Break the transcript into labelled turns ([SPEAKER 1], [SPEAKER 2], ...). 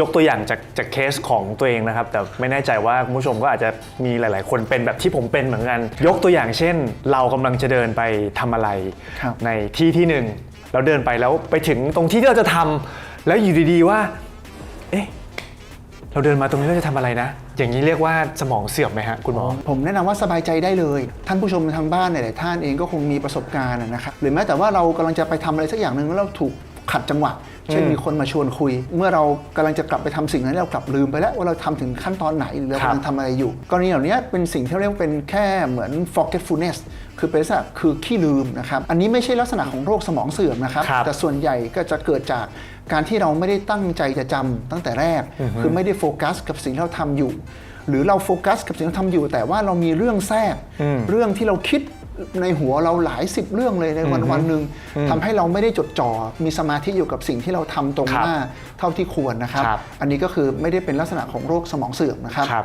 [SPEAKER 1] ยกตัวอย่างจากจากเคสของตัวเองนะครับ แต่ไม่แน่ใจว่าคุณผู้ชมก็อาจจะมีหลาย ๆ คนเป็นแบบที่ผมเป็นเหมือนกัน ยกตัวอย่างเช่น เรากำลังจะเดินไปทำอะไร
[SPEAKER 2] ครับ
[SPEAKER 1] ในที่ที่หนึ่งเราเดินไปแล้วไปถึงตรงที่ที่เราจะทำแล้วอยู่ดีๆว่า เอ๊ะเราเดินมาตรงนี้เราจะทำอะไรนะ อย่างนี้เรียกว่าสมองเสื่อมไหมฮะคุณหมอ
[SPEAKER 2] ผมแนะนำว่าสบายใจได้เลย ท่านผู้ชมทางบ้านหลายๆท่านเองก็คงมีประสบการณ์นะครับหรือแม้แต่ว่าเรากำลังจะไปทำอะไรสักอย่างหนึ่งแล้วเราถูกขัดจังหวะ เช่น
[SPEAKER 1] อืม
[SPEAKER 2] มีคนมาชวนคุย เมื่อเรากำลังจะกลับไปทำสิ่งนั้นเรากลับลืมไปแล้วว่าเราทำถึงขั้นตอนไหนหรือเรา
[SPEAKER 1] ครับ
[SPEAKER 2] กำลังทำอะไรอยู่กรณีเหล่านี้เป็นสิ่งที่เรียกว่าเป็นแค่เหมือน forgetfulness คือเป็นลักษณะคือขี้ลืมนะครับ อันนี้ไม่ใช่ลักษณะของโรคสมองเสื่อมนะครับ
[SPEAKER 1] ครับ
[SPEAKER 2] แต่ส่วนใหญ่ก็จะเกิดจากการที่เราไม่ได้ตั้งใจจะจำตั้งแต่แรก คือไม่ได้โฟกัสกับสิ่งที่เราทำอยู่ หรือเราโฟกัสกับสิ่งที่เราทำอยู่ แต่ว่าเรามีเรื่องแทรก
[SPEAKER 1] อืม
[SPEAKER 2] เรื่องที่เราคิด ในหัวเราหลายสิบเรื่องเลยในวันวันหนึ่งทำให้เราไม่ได้จดจ่อมีสมาธิอยู่กับสิ่งที่เราทำตรง
[SPEAKER 1] ครับ
[SPEAKER 2] หน้าเท่าที่ควรนะครับ
[SPEAKER 1] ครับ
[SPEAKER 2] อันนี้ก็คือไม่ได้เป็นลักษณะของโรคสมองเสื่อมนะครับ
[SPEAKER 1] ครับ